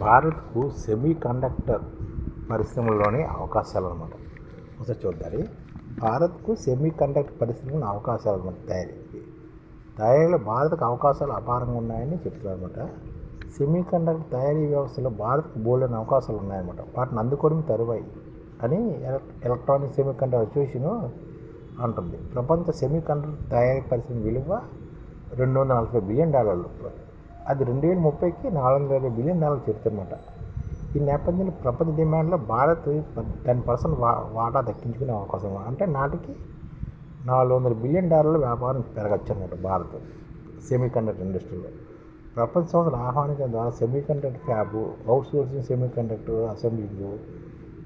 భారత్కు semi conductor పరిశ్రమలోని అవకాశాలు అనమాట ఒకసారి చూద్దాం భారత్కు సెమీ కండక్టర్ పరిశ్రమలో అవకాశాలు అనమాట తయారీకి తయారీలో భారత్కు అవకాశాలు అపారంగా ఉన్నాయని చెప్తున్నారు అనమాట సెమీ కండక్టర్ తయారీ వ్యవస్థలో భారత్కు బోల్డెన్ అవకాశాలు ఉన్నాయన్నమాట. వాటిని అందుకోవడం తరువాయి అని ఎలక్ట్రానిక్ సెమీ కండక్టర్ అసోసియేషన్ అంటుంది. ప్రపంచ సెమీ కండక్టర్ తయారీ పరిశ్రమ విలువ రెండు వందల నలభై బిలియన్ డాలర్లు. అది రెండు వేల ముప్పైకి నాలుగు వందల ఇరవై బిలియన్ డాలర్లు చేరుతుందన్నమాట. ఈ నేపథ్యంలో ప్రపంచ డిమాండ్లో భారత్ టెన్ పర్సెంట్ వా వాటా దక్కించుకునే అవకాశం అంటే నాటికి నాలుగు వందల బిలియన్ డాలర్ల వ్యాపారం పెరగచ్చు అనమాట భారత్ సెమీ కండక్టర్ ఇండస్ట్రీలో. ప్రపంచ సంస్థలు ఆహ్వానించడం ద్వారా semiconductor fab outsourcing semiconductor assembling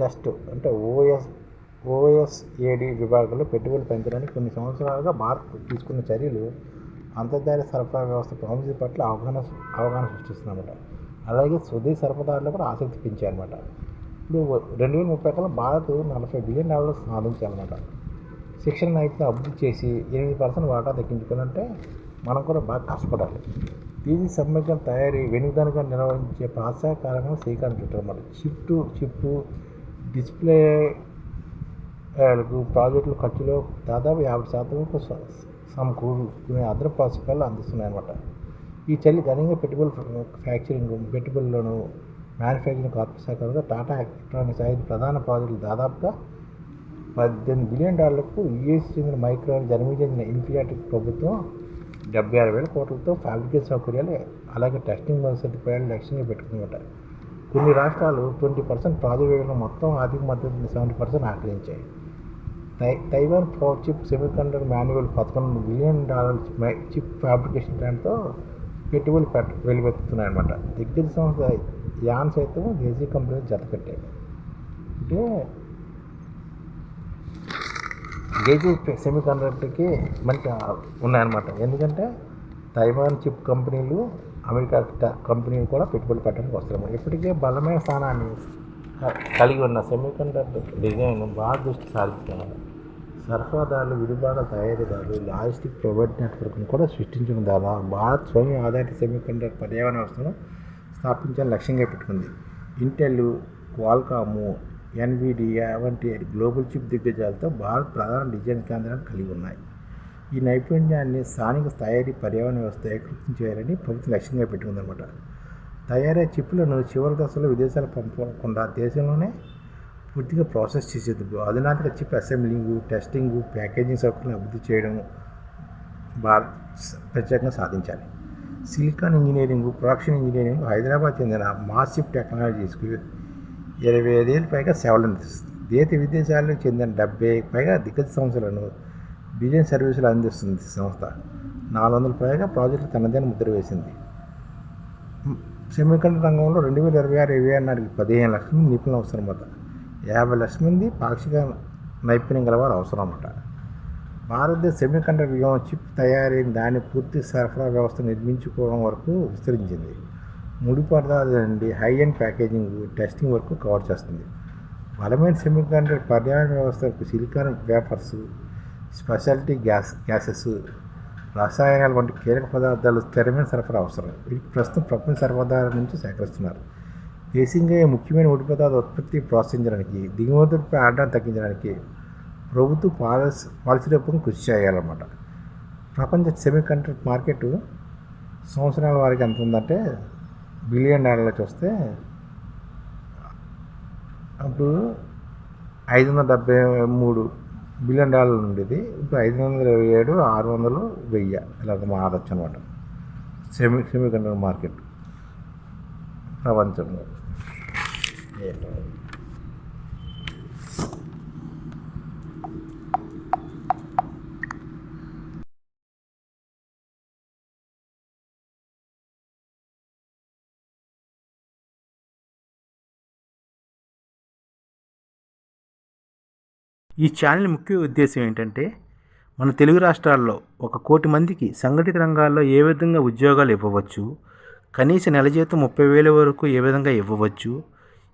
test అంటే O S O S A T విభాగంలో పెట్టుబడులు పెంచడానికి కొన్ని సంవత్సరాలుగా భారత్ తీసుకున్న చర్యలు అంతర్జాతీయ సరఫరా వ్యవస్థ ప్రాముఖ్యత పట్ల అవగాహన అవగాహన సృష్టిస్తుందన్నమాట. అలాగే స్వదేశీ సరఫరాదారులు కూడా ఆసక్తి పెంచాయన్నమాట ఇప్పుడు రెండు వేల ముప్పై కల్లా భారత్ నలభై బిలియన్ డాలర్లు సాధించాలన్నమాట శిక్షణ నైపుణ్యం అభివృద్ధి చేసి ఎనిమిది పర్సెంట్ వాటా దక్కించుకోవాలంటే మనం కూడా బాగా కష్టపడాలి. దీని సంబంధించిన తయారీ వెనుదనుగా నిర్వహించే ప్రోత్సాహ కార్యక్రమం శ్రీకారం చుట్టారన్నమాట. చిప్ టు డిస్ప్లే ప్రాజెక్టుల ఖర్చులో దాదాపు యాభై శాతం వరకు సమకూరుకునే అదనపు అందిస్తున్నాయి అనమాట ఈ చర్యలు ఘనంగా పెట్టుబడులు ఫ్యాక్చరింగ్ పెట్టుబడులను మ్యానుఫ్యాక్చరింగ్ కార్పొరేట్ శాఖలుగా టాటా ఎలక్ట్రానిక్స్ ఐదు ప్రధాన ప్రాజెక్టులు దాదాపుగా పద్దెనిమిది బిలియన్ డాలర్లకు యుఎస్ చెందిన మైక్రోన్ జర్మనీ చెందిన ఇన్ఫియాటిక్ ప్రభుత్వం డెబ్బై ఆరు వేల కోట్లతో ఫ్యాబ్రికేట్ సౌకర్యాలు అలాగే టెస్టింగ్ సదుపాయాలు లక్ష్యంగా పెట్టుకున్నమాట. కొన్ని రాష్ట్రాలు ట్వంటీ పర్సెంట్ ప్రాజెక్టు మొత్తం ఆర్థిక మద్దతు సెవెంటీ పర్సెంట్ ఆక్రమించాయి. Taiwan power chip semiconductor manual పదకొండు బిలియన్ డాలర్ చిప్ ఫ్యాబ్రికేషన్ ప్లాంట్తో పెట్టుబడులు పెట్ట వెలువెత్తుతున్నాయన్నమాట. దిగ్గజ సంస్థ యాన్ సైతం దేశీయ కంపెనీలు జతకట్టాయి అంటే దేశీయ సెమీ కండక్టర్కి మంచి ఉన్నాయన్నమాట. ఎందుకంటే తైవాన్ చిప్ కంపెనీలు అమెరికా కంపెనీలు కూడా పెట్టుబడి పెట్టడానికి వస్తున్నాయి. ఇప్పటికే బలమైన స్థానాన్ని కలిగి ఉన్న సెమీ కండక్టర్ డిజైన్ బాగా దృష్టి సాధిస్తున్నారు సరఫరాదారులు విడిభాగ తయారీదారులు లాజిస్టిక్ ప్రొవైడ్ నెట్వర్క్ను కూడా సృష్టించడం ద్వారా భారత్ స్వయం ఆధారిత సెమీకండక్టర్ పర్యావరణ వ్యవస్థను స్థాపించాలని లక్ష్యంగా పెట్టుకుంది. ఇంటెల్ క్వాల్కాము ఎన్విడియా వంటి గ్లోబల్ చిప్ దిగ్గజాలతో భారత్ ప్రధాన డిజైన్ కేంద్రాన్ని కలిగి ఉన్నాయి. ఈ నైపుణ్యాన్ని స్థానిక తయారీ పర్యావరణ వ్యవస్థ ఏకృతం చేయాలని ప్రభుత్వం లక్ష్యంగా పెట్టుకుందనమాట తయారీ చిప్లను చివరి దశలో విదేశాలకు పంపకుండా దేశంలోనే పూర్తిగా ప్రాసెస్ చేసేందుకు అధునాతన చిప్ అసెంబ్లింగ్ టెస్టింగ్ ప్యాకేజింగ్ సౌకర్యాలను అభివృద్ధి చేయడం భారత్ ప్రత్యేకంగా సాధించాలి. Silicon engineering production engineering Hyderabad చెందిన మాసిప్ టెక్నాలజీస్కి ఇరవై ఐదేళ్ళు పైగా సేవలు అందిస్తుంది. దేశ విదేశాలకు చెందిన డెబ్బై పైగా దిగ్గజ సంస్థలను డిజైన్ సర్వీసులు అందిస్తుంది సంస్థ. నాలుగు వందల పైగా ప్రాజెక్టులు తనదైన ముద్ర వేసింది. సెమీకండక్టర్ రంగంలో రెండు వేల ఇరవై ఆరు ఇరవై ఆరు నాటికి పదిహేను లక్షల నిపుణులు అవసరం అన్నమాట యాభై లక్షల మంది పాక్షిక నైపుణ్యం గలవారు అవసరం అన్నమాట భారతదేశ సెమీకండక్టర్ వ్యూహం చిప్ తయారైన దాని పూర్తి సరఫరా వ్యవస్థ నిర్మించుకోవడం వరకు విస్తరించింది. ముడి పదార్థాల నుండి హై ఎండ్ ప్యాకేజింగ్ టెస్టింగ్ వరకు కవర్ చేస్తుంది. బలమైన సెమీకండక్టర్ పర్యావరణ వ్యవస్థకు silicon wafers speciality gas gases రసాయనాలు వంటి కీలక పదార్థాలు స్థిరమైన సరఫరా అవసరం. వీటికి ప్రస్తుతం ప్రపంచ సరఫరాదారుల నుంచి సేకరిస్తున్నారు. దేశీయంగా ముఖ్యమైన ముడి పదార్థ ఉత్పత్తి ప్రోత్సహించడానికి దిగుమతులపై ఆడడం తగ్గించడానికి ప్రభుత్వ పాలసీ పాలసీ రూపం కృషి చేయాలన్నమాట. ప్రపంచ సెమీ కండక్టర్ మార్కెట్ సంవత్సరాల వారికి ఎంత ఉందంటే బిలియన్ డాలర్లు చూస్తే అప్పుడు ఐదు వందల డెబ్బై మూడు బిలియన్ డాలర్లు ఉండేది. ఇప్పుడు ఐదు వందల ఇరవై ఏడు ఆరు వందలు వెయ్యి. ఇలా మారచ్చు అనమాట సెమీ సెమీ కండక్టర్ మార్కెట్ ప్రపంచంలో. ఈ ఛానల్ ముఖ్య ఉద్దేశం ఏంటంటే మన తెలుగు రాష్ట్రాల్లో ఒక కోటి మందికి సంఘటిత రంగాల్లో ఏ విధంగా ఉద్యోగాలు ఇవ్వవచ్చు కనీస నెల జీతం ముప్పై వేల వరకు ఏ విధంగా ఇవ్వవచ్చు